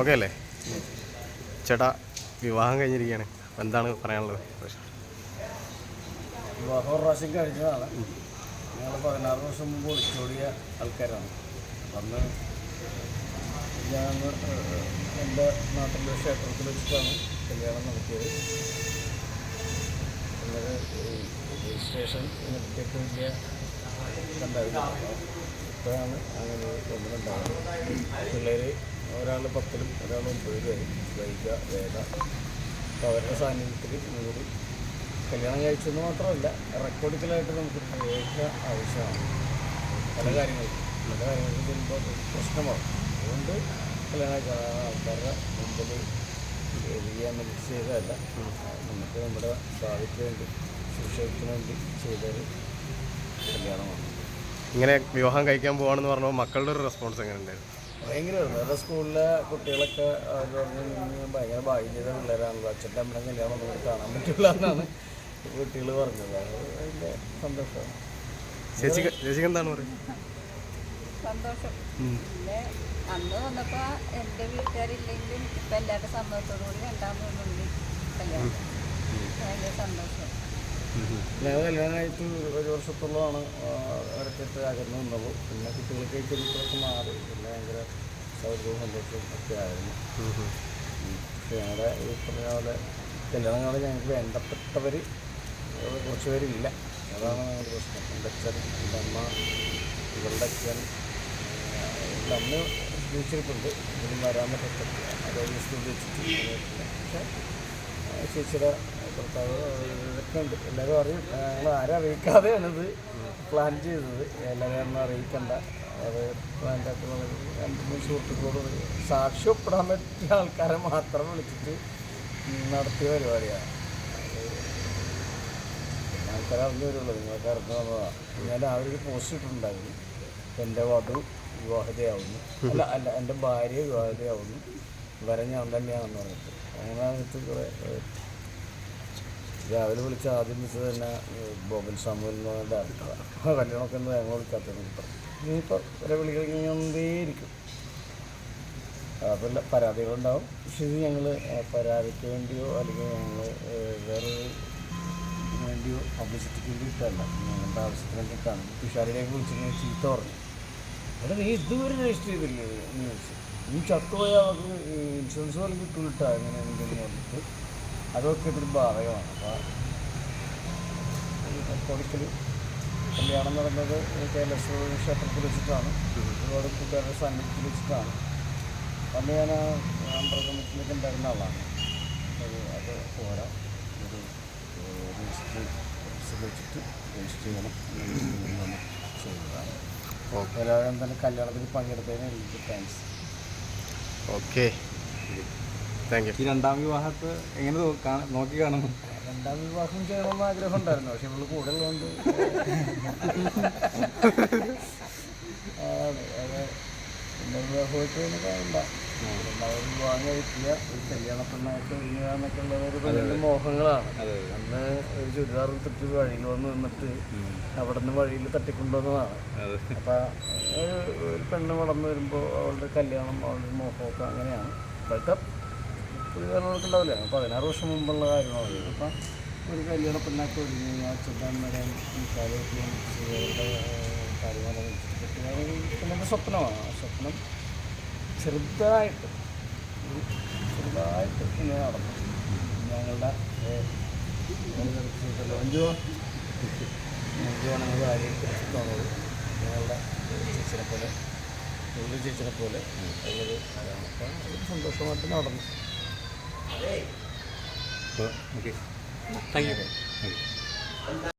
Okay അല്ലേ? ചേട്ടാ വിവാഹം കഴിഞ്ഞിരിക്കുകയാണ്. എന്താണ് പറയാനുള്ളത്? വിവാഹം ഒരു പ്രാവശ്യം കഴിഞ്ഞതാണ്. ഞങ്ങൾ പതിനാറ് വർഷം മുമ്പ് ഒളിച്ചോടിയ ആൾക്കാരാണ്. അന്ന് ഞാൻ എന്റെ നാട്ടിലെ ക്ഷേത്രത്തിൽ വെച്ചിട്ടാണ് കല്യാണം നടത്തിയത്. എന്നത് രജിസ്ട്രേഷൻ നടത്തിയിട്ട് വലിയ കണ്ടായിരുന്നു. ഇപ്പോഴാണ് അങ്ങനെ ഒരു പിള്ളേർ ഒരാൾ പത്തിലും ഒരാൾ ഒമ്പതിലുമായി വൈക വേദ. അപ്പോൾ അവരുടെ സാന്നിധ്യത്തിൽ നൂറ് കല്യാണം കഴിച്ചെന്ന് മാത്രമല്ല റെക്കോർഡിക്കലായിട്ട് നമുക്ക് രേഖ ആവശ്യമാണ്. പല കാര്യങ്ങൾക്കും പല കാര്യങ്ങൾക്ക് ചെയ്യുമ്പോൾ പ്രശ്നമാണ്. അതുകൊണ്ട് കല്യാണം കഴിച്ച ആൾക്കാരുടെ മുമ്പിൽ ചെയ്യാൻ വേണ്ടി ചെയ്തതല്ല. നമുക്ക് നമ്മുടെ ഭാവിക്ക് വേണ്ടി സുരക്ഷയ്ക്ക് വേണ്ടി ചെയ്തൊരു കല്യാണമാണ്. ഇങ്ങനെ വിവാഹം കഴിക്കാൻ പോവാണെന്ന് പറഞ്ഞപ്പോൾ മക്കളുടെ ഒരു റെസ്പോൺസ് എങ്ങനെ ഉണ്ടായിരുന്നു ഭയങ്കരമായിരുന്നു. വേറെ സ്കൂളിലെ കുട്ടികളൊക്കെ അവർ പറഞ്ഞു "നിങ്ങൾ ഭയങ്കര ഭാഗ്യം ചെയ്ത പിള്ളേരാണല്ലോ. അച്ഛന്റെ അമ്മയുടെ കല്യാണം നമുക്ക് കാണാൻ പറ്റില്ല എന്നാണ് കുട്ടികൾ പറഞ്ഞത്. അത് അതിന്റെ ചേച്ചിക്ക് എന്താണ് പറയുന്നത് സന്തോഷം. പിന്നെ അന്ന് വന്നപ്പോ എന്റെ വീട്ടുകാരില്ലെങ്കിലും ഇപ്പൊ എല്ലാവരുടെ സന്തോഷത്തോടു കൂടി രണ്ടാമതുണ്ട് കല്യാണം. ഭയങ്കര സന്തോഷം. ഞങ്ങൾ കല്യാണമായിട്ട് ഒരു വർഷത്തോളമാണ് ഇടയ്ക്കിട്ട് അകന്നു നിന്നത്. പിന്നെ കുട്ടികൾക്ക് ചെറുപ്പൊക്കെ മാറി. പിന്നെ ഭയങ്കര സൗഹൃദവും സന്തോഷവും ഒക്കെ ആയിരുന്നു. പക്ഷേ ഞങ്ങളുടെ ഈ പറഞ്ഞ പോലെ കല്യാണം കാണാൻ ഞങ്ങൾക്ക് വേണ്ടപ്പെട്ടവർ കുറച്ച് പേരില്ല. അതാണ് ഞങ്ങളുടെ പ്രശ്നം. എന്റെ അച്ഛൻ എന്റെ അമ്മ ഇവളുടെ അച്ഛൻ എന്റെ അമ്മ ജീവിച്ചിരിപ്പുണ്ട്. ഇതിലും വരാൻ പറ്റത്തില്ല. അതായത് സ്കൂളിൽ വെച്ചിട്ട് പക്ഷേ ചേച്ചിയുടെ ഭർത്താവ് ഇതൊക്കെ ഉണ്ട് എല്ലാവരും അറിയും. ഞങ്ങൾ ആരും അറിയിക്കാതെ ഇത് പ്ലാൻ ചെയ്തത്. എല്ലാവരും അറിയിക്കണ്ട. അത് പ്ലാന്റെ രണ്ട് മൂന്ന് സുഹൃത്തുക്കളോട് ഒരു സാക്ഷി ഒപ്പിടാൻ പറ്റിയ ആൾക്കാരെ മാത്രം വിളിച്ചിട്ട് നടത്തിയ പരിപാടിയാണ്. ആൾക്കാർ അറിഞ്ഞു വരുള്ളൂ. നിങ്ങൾക്ക് അറിഞ്ഞു വന്നതാണ് ഞാൻ ഒരു പോസ്റ്റ് ഇട്ടിട്ടുണ്ടായിരുന്നു. എന്റെ വധു വിവാഹിതയാവുന്നു. അല്ല അല്ല എന്റെ ഭാര്യ വിവാഹിതയാവുന്നു. വരെ ഞാൻ തന്നെയാണെന്ന് പറഞ്ഞിട്ട്. അങ്ങനെ അതിനകത്ത് കുറേ രാവിലെ വിളിച്ച ആദ്യം വിളിച്ചത് തന്നെ ബോബൻ സാമുവൽ എന്ന് കല്യാണമൊക്കെ ഒന്ന് ഞങ്ങൾ വിളിക്കാത്ത ഇനിയിപ്പോൾ വരെ വിളിക്കൊണ്ടേയിരിക്കും അതല്ല പരാതികളുണ്ടാവും. പക്ഷേ ഇത് ഞങ്ങൾ പരാതിക്ക് വേണ്ടിയോ അല്ലെങ്കിൽ ഞങ്ങൾ വേറെ വേണ്ടിയോ പബ്ലിസിറ്റിക്ക് വേണ്ടിയിട്ടല്ല ഞങ്ങളുടെ ആവശ്യത്തിന് വേണ്ടിയിട്ടാണ് തുഷാരിലേക്ക് വിളിച്ചിരുന്ന ചീത്ത പറഞ്ഞു. എടാ നീ ഇതുവരെ രജിസ്റ്റർ ചെയ്തില്ലേ എന്ന് ചോദിച്ചു നീ ചത്തുപോയാൽ അവർക്ക് ഇൻഷുറൻസ് പോലും കിട്ടൂട്ടാ അങ്ങനെ എന്തെങ്കിലും പറഞ്ഞിട്ട്. അതൊക്കെ ഇതൊരു ഭാഗമാണ് അപ്പോൾ കൊടുക്കൽ കല്യാണം നടന്നത് കേരളേശ്വര ക്ഷേത്രത്തിൽ വെച്ചിട്ടാണ്. ഒരുപാട് കൂട്ടുകാരുടെ സാന്നിധ്യത്തിൽ വെച്ചിട്ടാണ്. അന്ന് ഞാൻ ആ കമ്മിറ്റിയിലൊക്കെ ഉണ്ടായിരുന്ന ആളാണ്. അത് അത് പോരാ. ഒരു രജിസ്റ്റർ ഓഫീസിൽ വെച്ചിട്ട് രജിസ്റ്റർ ചെയ്യണം. ചെയ്തതാണ് ഓക്കെ തന്നെ കല്യാണത്തിൽ പങ്കെടുത്തതിന് എനിക്ക് താങ്ക്സ്. ഓക്കെ. Thank you. ഈ രണ്ടാം വിവാഹത്തെ എങ്ങനെ നോക്കി കാണുന്നു രണ്ടാം വിവാഹം ചെയ്യണമെന്ന് ആഗ്രഹം ഉണ്ടായിരുന്നു. പക്ഷെ നമ്മൾ കൂടെ ഉള്ളതുകൊണ്ട് വിവാഹമായിട്ട് തന്നെ കാണണ്ട രണ്ടാമത് വിവാഹം കഴിക്കുക ഒരു കല്യാണ പെണ്ണായിട്ട് ഒരുങ്ങുക എന്നൊക്കെ ഉള്ള ഒരു മോഹങ്ങളാണ്. അന്ന് ഒരു ചുരിദാർ എടുത്തിട്ട് വഴിയിൽ വന്ന് നിന്നിട്ട് അവിടെ നിന്ന് വഴിയിൽ തട്ടിക്കൊണ്ടുവന്നതാണ്. അപ്പം ഒരു പെണ്ണ് വളർന്നു വരുമ്പോൾ അവളുടെ കല്യാണം അവളുടെ മോഹമൊക്കെ അങ്ങനെയാണ്. ഇപ്പോഴത്തെ പുതിയ കാര്യങ്ങളൊക്കെ ഉണ്ടാവില്ല. പതിനാറ് വർഷം മുമ്പുള്ള കാര്യമാണ് അപ്പം ഒരു കല്യാണ പെണ്ണാക്കി ഒരുങ്ങി അവരുടെ കാര്യങ്ങളൊക്കെ എന്റെ സ്വപ്നമാണ്. ആ സ്വപ്നം ചെറുതായിട്ട് ചെറുതായിട്ട് ഇങ്ങനെ നടന്നു. ഞങ്ങളുടെ അഞ്ചോ അഞ്ചോ ഞങ്ങൾ കാര്യം തോന്നുന്നത് ഞങ്ങളുടെ ചേച്ചിനെ പോലെ ഉള്ളു ചേച്ചിനെ പോലെ. ഉള്ളത് അപ്പം സന്തോഷമായിട്ട് നടന്നു. Okay thank you